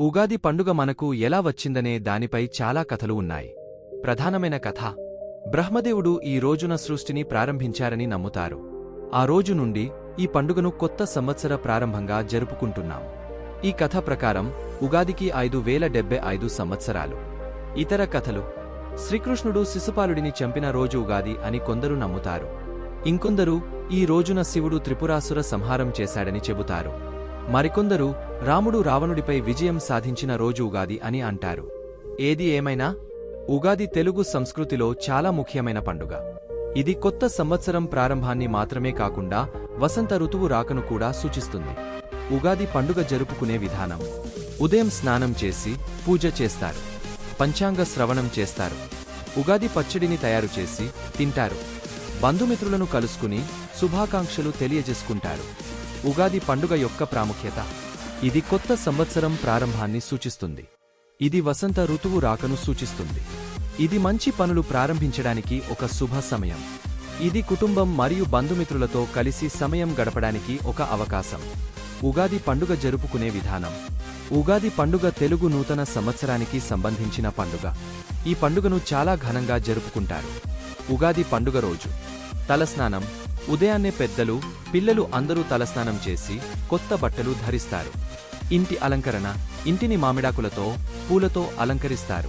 ఉగాది పండుగ మనకు ఎలా వచ్చిందనే దానిపై చాలా కథలు ఉన్నాయి. ప్రధానమైన కథ బ్రహ్మదేవుడు ఈ రోజున సృష్టిని ప్రారంభించారని నమ్ముతారు. ఆ రోజు నుండి ఈ పండుగను కొత్త సంవత్సర ప్రారంభంగా జరుపుకుంటున్నాం. ఈ కథ ప్రకారం ఉగాదికి ఐదు వేల డెబ్బై ఐదు సంవత్సరాలు. ఇతర కథలు శ్రీకృష్ణుడు శిశుపాలుడిని చంపిన రోజు ఉగాది అని కొందరు నమ్ముతారు. ఇంకొందరు ఈ రోజున శివుడు త్రిపురాసుర సంహారం చేశాడని చెబుతారు. మరికొందరు రాముడు రావణుడిపై విజయం సాధించిన రోజు ఉగాది అని అంటారు. ఏది ఏమైనా? ఉగాది తెలుగు సంస్కృతిలో చాలా ముఖ్యమైన పండుగ. ఇది కొత్త సంవత్సరం ప్రారంభాన్ని మాత్రమే కాకుండా వసంత ఋతువు రాకను కూడా సూచిస్తుంది. ఉగాది పండుగ జరుపుకునే విధానం. ఉదయం స్నానం చేసి పూజ చేస్తారు. పంచాంగ శ్రవణం చేస్తారు. ఉగాది పచ్చడిని తయారు చేసి తింటారు. బంధుమిత్రులను కలుసుకుని శుభాకాంక్షలు తెలియజేసుకుంటారు. ఉగాది పండుగ యొక్క ప్రాముఖ్యత. ఇది కొత్త సంవత్సరం ప్రారంభాన్ని సూచిస్తుంది. ఇది వసంత ఋతువు రాకను సూచిస్తుంది. ఇది మంచి పనులు ప్రారంభించడానికి ఒక శుభ సమయం. ఇది కుటుంబం మరియు బంధుమిత్రులతో కలిసి సమయం గడపడానికి ఒక అవకాశం. ఉగాది పండుగ జరుపుకునే విధానం. ఉగాది పండుగ తెలుగు నూతన సంవత్సరానికి సంబంధించిన పండుగ. ఈ పండుగను చాలా ఘనంగా జరుపుకుంటారు. ఉగాది పండుగ రోజు. తలస్నానం ఉదయాన్నే పెద్దలు పిల్లలు అందరూ తలస్నానం చేసి కొత్త బట్టలు ధరిస్తారు. ఇంటి అలంకరణ ఇంటిని మామిడాకులతో పూలతో అలంకరిస్తారు.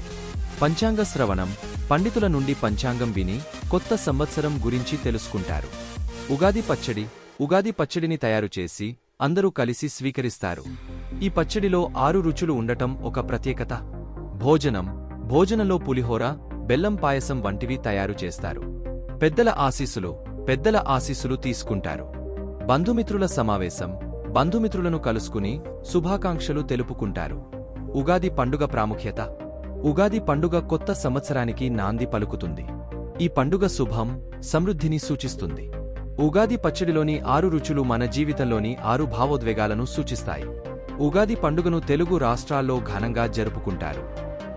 పంచాంగ శ్రవణం పండితుల నుండి పంచాంగం విని కొత్త సంవత్సరం గురించి తెలుసుకుంటారు. ఉగాది పచ్చడి ఉగాది పచ్చడిని తయారు చేసి అందరూ కలిసి స్వీకరిస్తారు. ఈ పచ్చడిలో ఆరు రుచులు ఉండటం ఒక ప్రత్యేకత. భోజనం భోజనంలో పులిహోర బెల్లం పాయసం వంటివి తయారు చేస్తారు. పెద్దల ఆశీస్సులు పెద్దల ఆశీస్సులు తీసుకుంటారు. బంధుమిత్రుల సమావేశం బంధుమిత్రులను కలుసుకుని శుభాకాంక్షలు తెలుపుకుంటారు. ఉగాది పండుగ ప్రాముఖ్యత ఉగాది పండుగ కొత్త సంవత్సరానికి నాంది పలుకుతుంది. ఈ పండుగ శుభం సమృద్ధిని సూచిస్తుంది. ఉగాది పచ్చడిలోని ఆరు రుచులు మన జీవితంలోని ఆరు భావోద్వేగాలను సూచిస్తాయి. ఉగాది పండుగను తెలుగు రాష్ట్రాల్లో ఘనంగా జరుపుకుంటారు.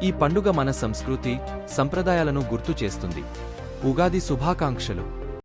ఈ పండుగ మన సంస్కృతి సంప్రదాయాలను గుర్తు చేస్తుంది. ఉగాది శుభాకాంక్షలు